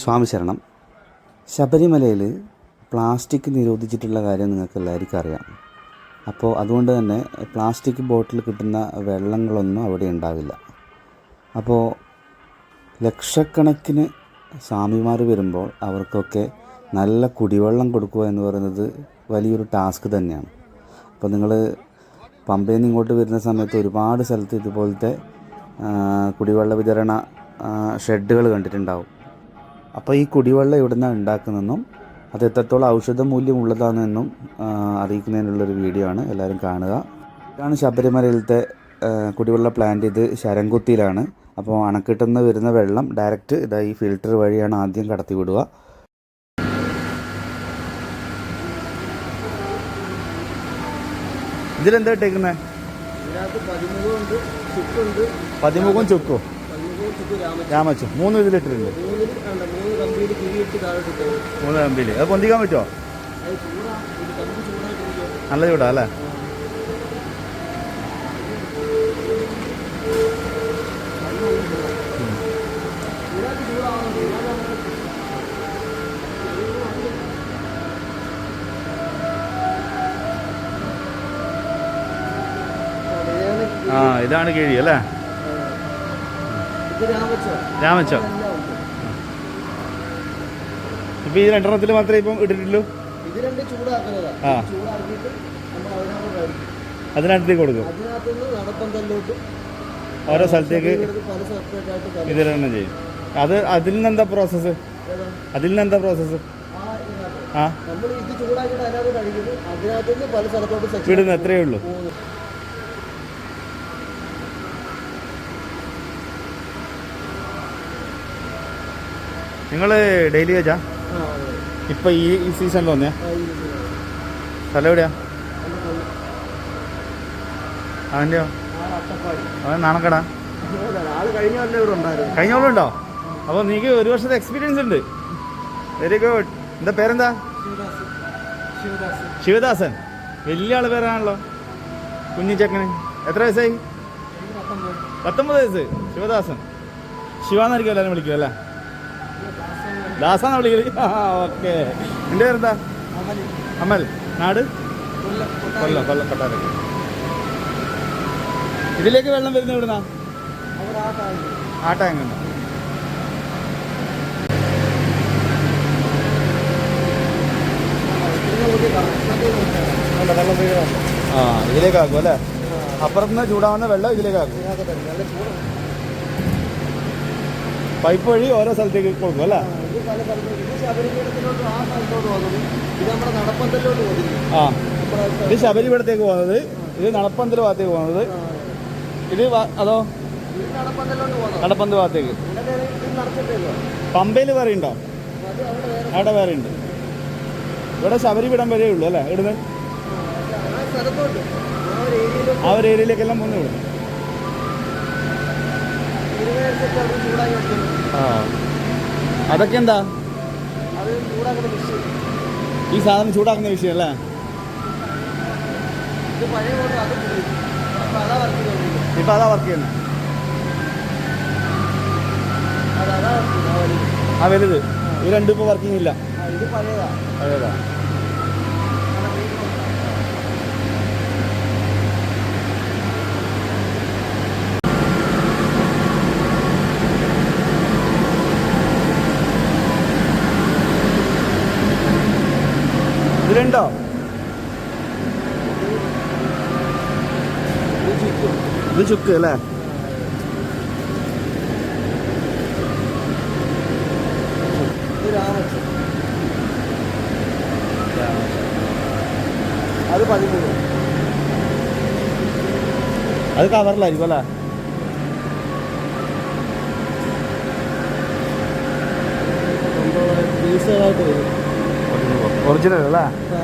സ്വാമി ശരണം. ശബരിമലയിൽ പ്ലാസ്റ്റിക് നിരോധിച്ചിട്ടുള്ള കാര്യം നിങ്ങൾക്ക് എല്ലാവർക്കും അറിയാം. അപ്പോൾ അതുകൊണ്ട് തന്നെ പ്ലാസ്റ്റിക് ബോട്ടിൽ കിട്ടുന്ന വെള്ളങ്ങളൊന്നും അവിടെ ഉണ്ടാവില്ല. അപ്പോൾ ലക്ഷക്കണക്കിന് സ്വാമിമാർ വരുമ്പോൾ അവർക്കൊക്കെ നല്ല കുടിവെള്ളം കൊടുക്കുക എന്ന് പറയുന്നത് വലിയൊരു ടാസ്ക് തന്നെയാണ്. അപ്പോൾ നിങ്ങൾ പമ്പയിൽ നിന്ന് ഇങ്ങോട്ട് വരുന്ന സമയത്ത് ഒരുപാട് സ്ഥലത്ത് ഇതുപോലത്തെ കുടിവെള്ള വിതരണ ഷെഡുകൾ കണ്ടിട്ടുണ്ടാവും. അപ്പോൾ ഈ കുടിവെള്ളം എവിടെ നിന്നാണ് ഉണ്ടാക്കുന്നതെന്നും അത് എത്രത്തോളം ഔഷധ മൂല്യമുള്ളതാണെന്നും ഉള്ളതാണെന്നും അറിയിക്കുന്നതിനുള്ളൊരു വീഡിയോ ആണ്. എല്ലാവരും കാണുക. ഇതാണ് ശബരിമലയിലത്തെ കുടിവെള്ള പ്ലാന്റ് ഇത് ശരംകുത്തിയിലാണ് അപ്പോൾ അണക്കെട്ടിൽ നിന്ന് വരുന്ന വെള്ളം ഡയറക്റ്റ് ഇതാ ഈ ഫിൽറ്റർ വഴിയാണ് ആദ്യം കടത്തി വിടുക ഇതിലെന്താ ഇട്ടേക്കുന്നത് പതിമുഖം ചുക്കോ പതിമുഖവും ചുക്ക്. രാമ രാമച്ചു മൂന്ന് ഇതിലിട്ടിട്ടുണ്ട് മൂന്നിൽ കണ്ട മൂന്ന് കമ്പിയിൽ അത് പൊന്തിക്കാൻ പറ്റുമോ? ഇത് നല്ല ചൂടാ അല്ലേ? ആ ഇതാണ് കിഴി അല്ലേ? ഇത് രാമച്ചോ. ഇപ്പൊ ഈ രണ്ടെണ്ണത്തിൽ മാത്രമേ ഇപ്പം ഇട്ടിട്ടുള്ളൂ? ആ. അതിനകത്തേക്ക് കൊടുക്കും. ഓരോ സ്ഥലത്തേക്ക്. വിതരണം ചെയ്യും. അത് അതിൽ നിന്ന് എന്താ പ്രോസസ്സ്? അതിൽ നിന്ന് എന്താ പ്രോസസ്സ് ആ ഇതിനകത്ത്. ആ. നമ്മൾ ഇത് ചൂടാക്കിയിട്ട് അതിനകത്ത് കഴിക്കുന്നു അതിനകത്തുനിന്ന് പല സ്ഥലത്തോട്ട് സെക്ഷൻ വിടുന്ന എത്രയേ ഉള്ളൂ പോകുന്നു നിങ്ങൾ ഡെയിലി വെച്ചാ? ഇപ്പൊ ഈ ഈ ഇത്. സ്ഥലം എവിടെയാ? അവന്റെയോ അവൻ നാണക്കട? കഴിഞ്ഞ കൊല്ലം ഉണ്ടോ അപ്പോൾ നീക്ക് ഒരു വർഷത്തെ എക്സ്പീരിയൻസ് ഉണ്ട്. വെരി ഗുഡ് എന്താ പേരെന്താ? ശിവദാസ് ശിവദാസ് ശിവദാസൻ. വലിയ ആൾ പേരാണല്ലോ. കുഞ്ഞു ചെക്കന്. എത്ര വയസ്സായി. പത്തൊമ്പത് വയസ്സ്. ശിവദാസൻ. ശിവാന്നായിരിക്കും എല്ലാവരും വിളിക്കുക അല്ലേ? ദാസാന്ന് വിളിക്കൽ ആ ഓക്കെ എന്റെ പേരെന്താ. അമൽ നാട് കൊല്ലം. കൊല്ലം കൊട്ടാര ഇതിലേക്ക് വെള്ളം വരുന്നത് അവിടെ ആ ടാങ്ക്. ആ നോക്കിയാണ്. അല്ല, അപ്പുറത്തുനിന്ന് ചൂടാവുന്ന വെള്ളം ഇതിലേക്ക് പൈപ്പ് വഴി ഓരോ സ്ഥലത്തേക്ക് കൊടുക്കും അല്ലേ? ആ, ഇത് പോകുന്നത് നമ്മുടെ നടപ്പന്തലിലോട്ട് പോകുന്നു ആ ഇത് പോകുന്നത്. ഇത് നടപ്പന്തൽ ഭാഗത്തേക്ക് പോകുന്നത്. ഇത് അതോ? നടപ്പന്തൽ പോകുന്നത് ഭാഗത്തേക്ക്. പമ്പയിൽ വേറെ ഉണ്ടോ? അവിടെ വേറെ ഉണ്ട്. ഇവിടെ ശബരിപീഠം വരെ ഉള്ളൂ അല്ലേ? ഇവിടുന്ന്? ആ ഒരു ഏരിയയിലേക്കെല്ലാം പോകുന്നു വിടും ആ. അതൊക്കെ എന്താ ഈ സാധനം ചൂടാക്കുന്ന വിഷയം അല്ലേ? ഇപ്പൊ അത് വർക്ക് ചെയ്യുന്നത് ആ വലുത്. ഈ രണ്ടും ഇപ്പൊ വർക്കിംഗ് ഇല്ല. പഴയതാ. ഇതിലുണ്ടോ? ഇത് ചുക്ക് അല്ലേ? അത് പതിമൂന്ന്. അത് കവറിലായിരിക്കും അല്ലേ? പീസുകളായിട്ട് വരും. ഒറിജിനൽ അല്ലേ ആ,